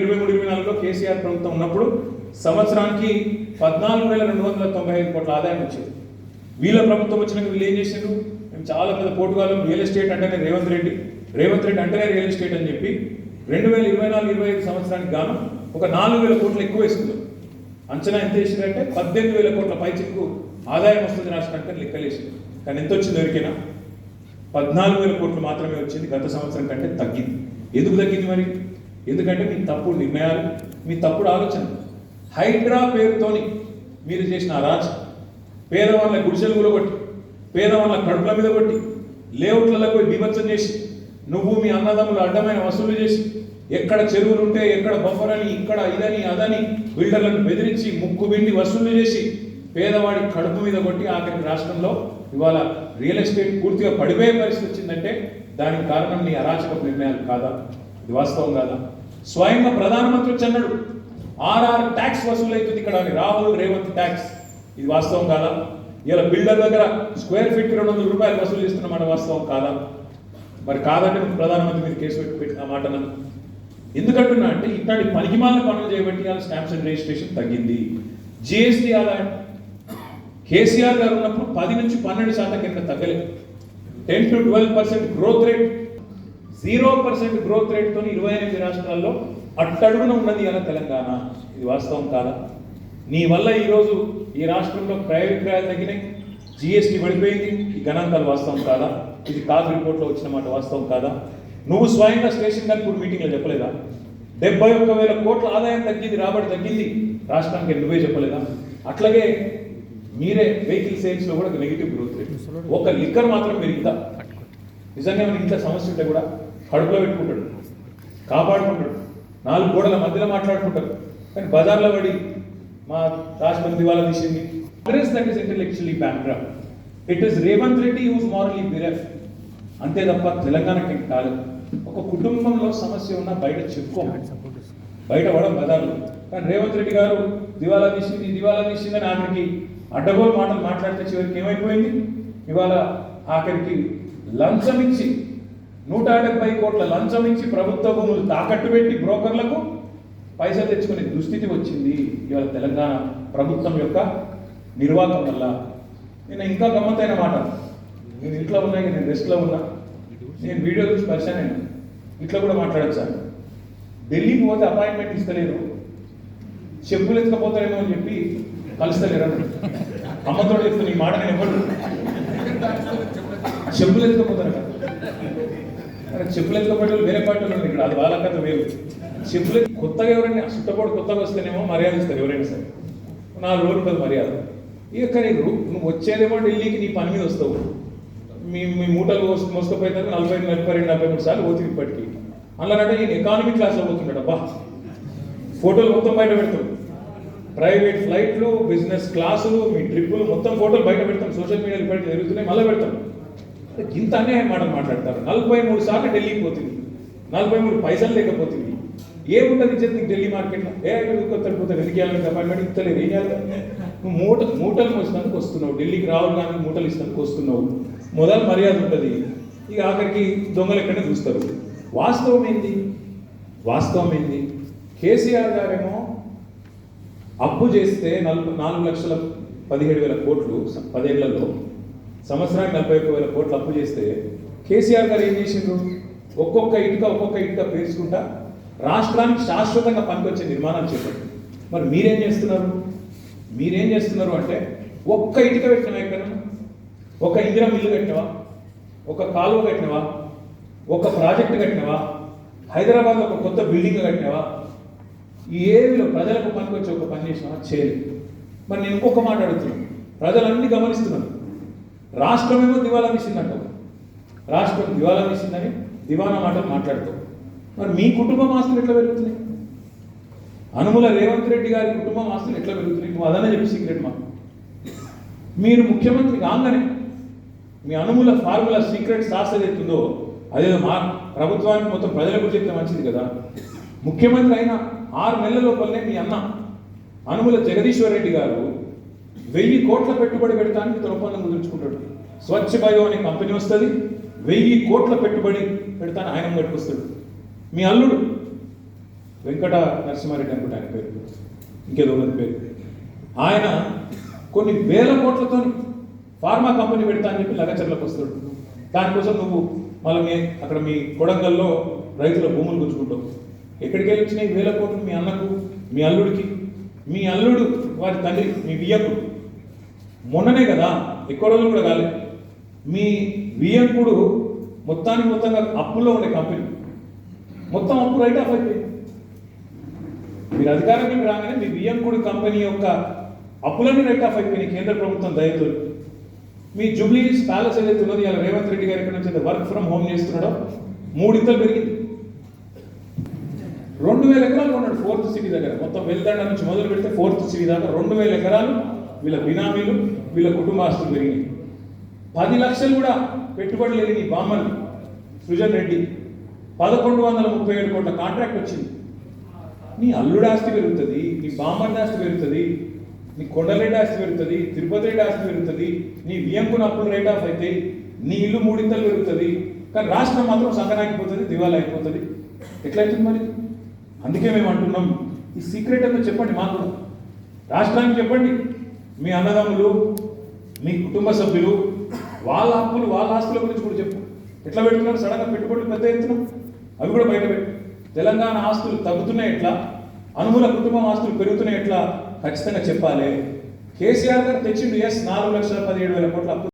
ఇరవై మూడు ఇరవై నాలుగులో కేసీఆర్ ప్రభుత్వం ఉన్నప్పుడు సంవత్సరానికి పద్నాలుగు వేల రెండు వందల తొంభై ఐదు కోట్ల ఆదాయం వచ్చింది. వీళ్ళ ప్రభుత్వం వచ్చినాక వీళ్ళు ఏం చేసిండ్రు? మేము చాలా పెద్ద పోటుగాలం రియల్ ఎస్టేట్ అంటేనే రేవంత్ రెడ్డి. రేవంత్ రెడ్డి అంటేనే రియల్ ఎస్టేట్ అని చెప్పి రెండు వేల ఇరవై నాలుగు ఇరవై ఐదు సంవత్సరానికి గాను ఒక నాలుగు వేల కోట్లు ఎక్కువ వేసుకుందాం అంచనా ఎంత వేసిందంటే పద్దెనిమిది వేల కోట్ల పైచిక్కు ఆదాయం వస్తుంది రాష్ట్రానికి లెక్కలేసింది కానీ ఎంత వచ్చింది ఎవరికైనా? పద్నాలుగు వేల కోట్లు మాత్రమే వచ్చింది గత సంవత్సరం కంటే తగ్గింది. ఎందుకు తగ్గింది మరి? ఎందుకంటే మీ తప్పుడు నిర్ణయాలు మీ తప్పుడు ఆలోచన హైడ్రా పేరుతోని మీరు చేసిన అరాచకం పేదవాళ్ళ గుడిసెలు కూలగొట్టి పేదవాళ్ళ కడుపుల మీద కొట్టి లేఅవుట్లలో పోయి బీభత్సం చేసి నువ్వు మీ అన్నదమ్ములు అడ్డమైన వసూలు చేసి ఎక్కడ చెరువులు ఉంటే ఎక్కడ బఫర్ అని ఇక్కడ ఇదని అదని బిల్డర్లను బెదిరించి ముక్కు పిండి వసూలు చేసి పేదవాడి కడుపు మీద కొట్టి ఆఖరి రాష్ట్రంలో ఇవాళ రియల్ ఎస్టేట్ పూర్తిగా పడిపోయే పరిస్థితి వచ్చిందంటే దానికి కారణం నీ అరాచక నిర్ణయాలు కాదా? ఇది వాస్తవం కాదా? స్వయంగా ప్రధానమంత్రి వచ్చి అన్నాడు ఆర్ఆర్ ట్యాక్స్ వసూలు అవుతుంది ఇక్కడ అని. రాహుల్ రేవంత్ ట్యాక్స్. ఇది వాస్తవం కాదా? ఇలా బిల్డర్ దగ్గర స్క్వేర్ ఫీట్ రెండు వందల రూపాయలు వసూలు చేస్తున్నమాట వాస్తవం కాదా? మరి కాదంటే ప్రధానమంత్రి మీద కేసు పెట్టి పెట్టిన మాట నన్ను. ఎందుకంటున్నా అంటే ఇట్లాంటి పనికిమాలిన పనులు చేయబట్టి ఇవాళ స్టాంప్స్ అండ్ రిజిస్ట్రేషన్ తగ్గింది. జిఎస్టీ ఆదాయం కేసీఆర్ గారు ఉన్నప్పుడు పది నుంచి పన్నెండు శాతం కింద తగ్గలేదు ten to twelve percent growth rate zero percent growth రేట్తో ఇరవై ఎనిమిది రాష్ట్రాల్లో అట్టడుగున ఉన్నది అలా తెలంగాణ. ఇది వాస్తవం కాదా? నీ వల్ల ఈరోజు ఈ రాష్ట్రంలో ప్రైవేట్ క్రయాలు తగ్గినాయి జిఎస్టీ పడిపోయింది ఈ గణాంకాలు వాస్తవం కాదా? ఇది కాదు రిపోర్ట్లో వచ్చిన మాట వాస్తవం కాదా? నువ్వు స్వయంగా స్టేషన్ కనుక మీటింగ్లో చెప్పలేదా? డెబ్బై ఒక్క వేల కోట్ల ఆదాయం తగ్గింది రాబడి తగ్గింది రాష్ట్రానికి నువ్వే చెప్పలేదా? అట్లాగే మీరే వెహికల్ సేల్స్లో కూడా నెగిటివ్ గ్రోత్ రేట్ ఒక లిక్కర్ మాత్రం పెరిగిందా? నిజంగా ఇంట్లో ఇంత సమస్య ఉంటే కూడా కడుపులో పెట్టుకుంటాడు. కాపాడుకుంటాడు. నాలుగు గోడల మధ్యలో మాట్లాడుకుంటారు కానీ బజార్లో పడి మా రాష్ట్రపతి దివాలా తీసింది. Congress that is intellectually bankrupt it is Revanth Reddy is morally bereft అంతే తప్ప తెలంగాణకి కాదు ఒక కుటుంబంలో సమస్య ఉన్నా బయట చెప్పుకోమని బయట పడం బజార్లు. కానీ రేవంత్ రెడ్డి గారు దివాలా తీసింది దివాలా తీసిందని ఆఖరికి అడ్డగోలు మాటలు మాట్లాడితే చివరికి ఏమైపోయింది? ఇవాళ ఆఖరికి లంచం ఇచ్చి నూట డెబ్బై కోట్ల లంచం ఇచ్చి ప్రభుత్వ భూములు తాకట్టు పెట్టి బ్రోకర్లకు పైసలు తెచ్చుకునే దుస్థితి వచ్చింది ఇవాళ తెలంగాణ ప్రభుత్వం యొక్క నిర్వాహకం వల్ల. నేను ఇంకా గమ్మత్తైన మాట. నేను ఇంట్లో ఉన్నా నేను రెస్ట్లో ఉన్నా. నేను వీడియో చూసి పరిశాను ఇంట్లో కూడా మాట్లాడచ్చా ఢిల్లీకి పోతే అపాయింట్మెంట్ ఇస్తలేరు. చెప్పులు ఎత్తుకపోతారేమో అని చెప్పి కలుస్తలేరు అమ్మతోడు అమ్మతో చెప్తున్న ఈ మాట నేను ఎవరు చెప్పులు ఎత్తుకపోతారు కదా. చెప్పులు ఎత్తుకపోతే వాళ్ళు వేరే పార్టీలు ఉన్నారు ఇక్కడ. అది వాళ్ళ కథ వేరు. చెప్పులు కొత్తగా ఎవరైనా చుట్టపాటు కొత్తగా వస్తేనేమో మర్యాద ఇస్తారు ఎవరైనా సరే. నాలుగు రోజులు ఉంటుంది మర్యాద. ఇక కానీ నువ్వు వచ్చేదేమో ఢిల్లీకి నీ పని మీద వస్తావు. మీ మీ మూటలు మోసు మోసుకపోయితే నలభై నలభై రెండు నలభై మూడు సార్లు పోతుంది ఇప్పటికి. అందులోనంటే ఈయన ఎకానమీ క్లాస్లో పోతున్నాడు అబ్బా ఫోటోలు మొత్తం బయట పెడతాం. ప్రైవేట్ ఫ్లైట్లు బిజినెస్ క్లాసులు మీ ట్రిప్పులు మొత్తం ఫోటోలు బయట పెడతాం. సోషల్ మీడియాలో ఇప్పటికి జరుగుతున్నాయి. మళ్ళీ పెడతాం. ఇంత అన్యాయం మాటలు మాట్లాడతారు. నలభై మూడు సార్లు ఢిల్లీకి పోతుంది. నలభై మూడు పైసలు లేకపోతుంది. ఏముంటుంది ఇచ్చేది నీకు ఢిల్లీ మార్కెట్లో? ఏ కొత్త పోతే వెనక్కి వెళ్ళాలని అపాయింట్మెంట్ ఇస్తలేదు ఏం చేయాలి? నువ్వు మూట మూటలు మోసినందుకు వస్తున్నావు. ఢిల్లీకి రావాలి కానీ మూటలు ఇచ్చినందుకు వస్తున్నావు. మొదలు మర్యాద ఉంటుంది. ఇక ఆఖరికి దొంగలు ఎక్కడనే చూస్తారు. వాస్తవం ఏంది? వాస్తవం ఏంది? కేసీఆర్ గారేమో అప్పు చేస్తే నలుగు నాలుగు లక్షల పదిహేడు వేల కోట్లు పదేళ్ళలో సంవత్సరానికి నలభై ఒక్క వేల కోట్లు అప్పు చేస్తే కేసీఆర్ గారు ఏం చేసిండ్రు? ఒక్కొక్క ఇటుక ఒక్కొక్క ఇటుక పేర్చుకుంటా రాష్ట్రానికి శాశ్వతంగా పనికొచ్చే నిర్మాణాలు చేపట్టారు మరి మీరేం చేస్తున్నారు? మీరేం చేస్తున్నారు అంటే ఒక్క ఇటుక పెట్టినవా ఎక్కడ ఒక ఇందిరా మిల్లు కట్టినవా? ఒక కాలువ కట్టినవా? ఒక ప్రాజెక్టు కట్టినవా? హైదరాబాద్లో ఒక కొత్త బిల్డింగ్ కట్టినవా? ఏమిలో ప్రజలకు పనికొచ్చి ఒక పని చేసినా చేయలేదు. మరి నేను ఇంకొక మాట అడుగుతున్నాను ప్రజలన్నీ గమనిస్తున్నాను రాష్ట్రమేమో దివాలా తీసిందంట రాష్ట్రం దివాలా తీసిందని దివాలా మాటలు మాట్లాడుతాం మరి మీ కుటుంబం ఆస్తులు ఎట్లా పెరుగుతున్నాయి? అనుముల రేవంత్ రెడ్డి గారి కుటుంబం ఆస్తులు ఎట్లా పెరుగుతున్నాయి? నువ్వు అదనే చెప్పి సీక్రెట్ మాకు మీరు ముఖ్యమంత్రి కాగానే మీ అనుముల ఫార్ములా సీక్రెట్ సాస్ ఏదైతుందో అదేదో మా ప్రభుత్వానికి మొత్తం ప్రజలకు చెప్తే మంచిది కదా. ముఖ్యమంత్రి అయిన ఆరు నెలల లోపలనే మీ అన్న అనుముల జగదీశ్వర్ రెడ్డి గారు వెయ్యి కోట్ల పెట్టుబడి పెడతానికి తన ముందుంచుకుంటాడు స్వచ్ఛ బయో అనే కంపెనీ వస్తుంది వెయ్యి కోట్ల పెట్టుబడి పెడతాను ఆయన కట్టుకొస్తాడు మీ అల్లుడు వెంకట నరసింహారెడ్డి అనుకుంటా ఆయన పేరు. ఇంకేదో పేరు. ఆయన కొన్ని వేల కోట్లతో ఫార్మా కంపెనీ పెడతా అని చెప్పి లగచర్లకు వస్తాడు. దానికోసం నువ్వు మళ్ళీ మీ అక్కడ మీ కొడంగల్లో రైతుల భూములు గుంజుకుంటావు ఎక్కడికి వెళ్ళి వచ్చినాయి వేల కోట్లు మీ అన్నకు మీ అల్లుడికి? మీ అల్లుడు వారి తండ్రి మీ బియ్యకుడు మొన్ననే కదా ఎక్కువ రోజులు కూడా కాలేదు మీ బియ్యంకుడు మొత్తానికి మొత్తంగా అప్పుల్లో ఉండే కంపెనీ. మొత్తం అప్పు రైట్ ఆఫ్ అయిపోయింది. మీరు అధికారంలోకి రాగానే మీ బియ్యంకుడు కంపెనీ యొక్క అప్పులన్నీ రైట్ ఆఫ్ అయిపోయినాయి కేంద్ర ప్రభుత్వం దయతో. మీ జూబ్లీస్ ప్యాలెస్ ఏదైతే ఉన్నది ఇలా రేవంత్ రెడ్డి గారి ఇక్కడ నుంచి వర్క్ ఫ్రమ్ హోమ్ చేస్తున్నాడో మూడింతలు పెరిగింది. రెండు వేల ఎకరాలు ఉన్నాడు ఫోర్త్ సిటీ దగ్గర. మొత్తం వెల్దండ నుంచి మొదలు పెడితే ఫోర్త్ సిటీ దాకా రెండు వేల ఎకరాలు వీళ్ళ బినామీలు వీళ్ళ కుటుంబాస్తులు పెరిగినాయి. పది లక్షలు కూడా పెట్టుబడి లేని నీ బామ్మని సృజన్ రెడ్డి పదకొండు వందల ముప్పై ఏడు కోట్ల కాంట్రాక్ట్ వచ్చింది. నీ అల్లుడు ఆస్తి పెరుగుతుంది నీ బామ్మడి ఆస్తి పెరుగుతుంది నీ కొండరెడ్డి ఆస్తి పెరుగుతుంది తిరుపతి రెడ్డి ఆస్తి పెరుగుతుంది నీ బియ్యంకున్న అప్పులు రేట్ ఆఫ్ అయితే నీ ఇల్లు మూడింతలు పెరుగుతుంది కానీ రాష్ట్రం మాత్రం సంకనాగిపోతుంది దివాలా అయిపోతుంది. ఎట్లయితుంది మరి? అందుకే మేము అంటున్నాం. ఈ సీక్రెట్ అంతా చెప్పండి మాకు రాష్ట్రానికి చెప్పండి. మీ అన్నదమ్ములు మీ కుటుంబ సభ్యులు వాళ్ళ అప్పులు వాళ్ళ ఆస్తుల గురించి కూడా చెప్పు. ఎట్లా పెడుతున్నారు? సడన్గా పెట్టుబడులు పెద్ద ఎత్తున? అవి కూడా బయట పెట్టు. తెలంగాణ ఆస్తులు తగ్గుతున్నాయి ఎట్లా? అనుమూల కుటుంబం ఆస్తులు పెరుగుతున్నాయి ఎట్లా? ఖచ్చితంగా చెప్పాలి. కేసీఆర్ గారు తెచ్చిండు ఎస్ నాలుగు లక్షల పదిహేడు వేల కోట్ల అప్పు